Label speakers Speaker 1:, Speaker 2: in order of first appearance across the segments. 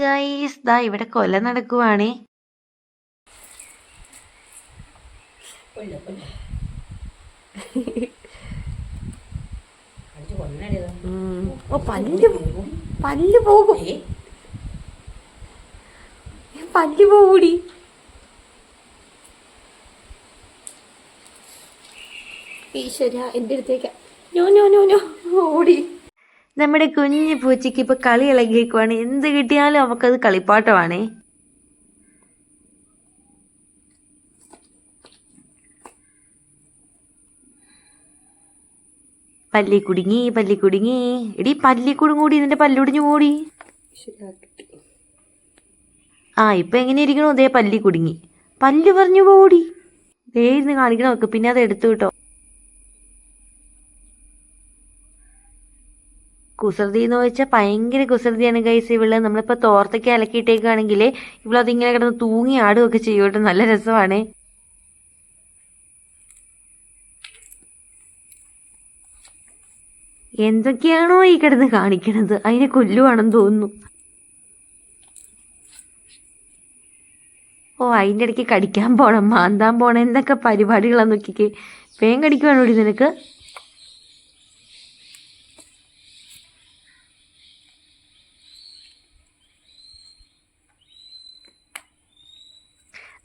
Speaker 1: Guys ദാ ഇവിടെ കൊല നടക്കുവാണേ. പല്ല് പല്ല് പോകും. പല്ല് പോകൂടി ഈശ്വര എന്റെ അടുത്തേക്ക്. ഞോ ഞോ ഞോ ഞോ ഓടി. നമ്മുടെ കുഞ്ഞു പൂച്ചയ്ക്ക് ഇപ്പൊ കളി ഇളകിയേക്കുവാണ്. എന്ത് കിട്ടിയാലും അവക്കത് കളിപ്പാട്ടമാണേ. പല്ലി കുടുങ്ങി പല്ലി കുടുങ്ങി. എടി പല്ലി കുടുങ്ങൂടി ഇതിന്റെ പല്ലൊടിഞ്ഞു കൂടി ആ ഇപ്പൊ എങ്ങനെ ഇരിക്കണോ അതേ പല്ലി കുടുങ്ങി. പല്ലു പറഞ്ഞു പോടി. ദേ ഇരുന്ന് കാണിക്കണം പിന്നെ അത് എടുത്തു കിട്ടോ കുസൃതി എന്ന് വെച്ചാൽ ഭയങ്കര കുസൃതിയാണ് ഗൈസ് ഇവൾ. നമ്മളിപ്പോ തോർത്തൊക്കെ അലക്കിയിട്ടേക്കാണെങ്കിൽ ഇവളതിങ്ങനെ കിടന്ന് തൂങ്ങി ആടുകയൊക്കെ ചെയ്യോട്ടെ നല്ല രസമാണ്. എന്തൊക്കെയാണോ ഈ കിടന്ന് കാണിക്കണത്? അതിനെ കൊല്ലുവാണെന്ന് തോന്നുന്നു. ഓ അതിന്റെ ഇടയ്ക്ക് കടിക്കാൻ പോണം മാന്താൻ പോണം എന്തൊക്കെ പരിപാടികളാന്ന് നോക്കിക്കേ. വേഗം കടിക്കുവാണോടി നിനക്ക്?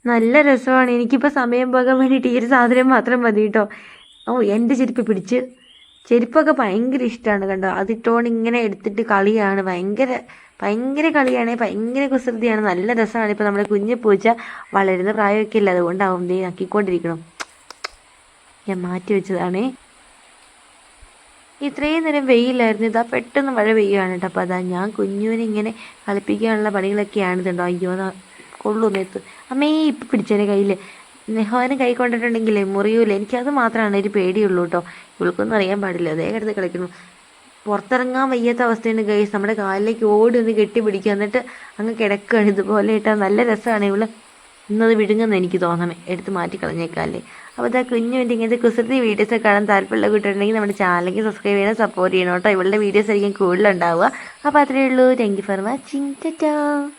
Speaker 1: നല്ല രസമാണ്. എനിക്കിപ്പോൾ സമയം പോകാൻ വേണ്ടിയിട്ട് ഈ ഒരു സാധനം മാത്രം മതി കേട്ടോ. ഓ എന്റെ ചെരുപ്പ് പിടിച്ച്. ചെരുപ്പൊക്കെ ഭയങ്കര ഇഷ്ടമാണ് കണ്ടോ. അതിട്ടോണ്ട് ഇങ്ങനെ എടുത്തിട്ട് കളിയാണ്. ഭയങ്കര ഭയങ്കര കളിയാണ്. ഭയങ്കര കുസൃതിയാണ്. നല്ല രസമാണ്. ഇപ്പോൾ നമ്മുടെ കുഞ്ഞു പൂച്ച വളരുന്ന പ്രായമൊക്കെ ഇല്ല? അതുകൊണ്ടാവും നീ ആക്കിക്കൊണ്ടിരിക്കണം ഞാൻ മാറ്റി വെച്ചതാണേ. ഇത്രയും നേരം വെയിലായിരുന്നു. ഇതാ പെട്ടെന്ന് മഴ പെയ്യുകയാണ് കേട്ടോ. അപ്പോൾ അതാ ഞാൻ കുഞ്ഞുവിനെ ഇങ്ങനെ കളിപ്പിക്കാനുള്ള പണികളൊക്കെയാണ് ഇതുണ്ടോ. അയ്യോ എന്നാ കൊള്ളു നേത്ത് അമ്മേ ഇപ്പം പിടിച്ചേനെ കയ്യിൽ നെഹോനെ കൈ കൊണ്ടിട്ടുണ്ടെങ്കിലേ മുറിയൂല. എനിക്കത് മാത്രമാണ് ഒരു പേടിയുള്ളൂ കേട്ടോ ഇവൾക്കൊന്നും അറിയാൻ പാടില്ല. അതേ കിടന്ന് കളിക്കുന്നു. പുറത്തിറങ്ങാൻ വയ്യാത്ത അവസ്ഥയാണ് ഗൈസ്. നമ്മുടെ കാലിലേക്ക് ഓടി ഒന്ന് കെട്ടി പിടിക്കുക. എന്നിട്ട് അങ്ങ് കിടക്കുകയാണ്. ഇതുപോലെ ഇട്ടാൽ നല്ല രസമാണ് ഇവൾ. ഇന്നത് വിഴുങ്ങുന്ന എനിക്ക് തോന്നണേ. എടുത്ത് മാറ്റി കളഞ്ഞേക്കാല്ലേ. അപ്പോൾ ഇതാ കുഞ്ഞു വേണ്ടി ഇങ്ങനത്തെ കുസൃതി വീഡിയോസ് കാണാൻ താല്പര്യമുള്ള കൂട്ടുണ്ടെങ്കിൽ നമ്മുടെ ചാനലിലേക്ക് സബ്സ്ക്രൈബ് ചെയ്യണം സപ്പോർട്ട് ചെയ്യണം കേട്ടോ ഇവളുടെ വീഡിയോസ് ആയിരിക്കും കൂടുതലുണ്ടാവുക. അപ്പോൾ അത്രയേ ഉള്ളൂ. Thank you for watching tata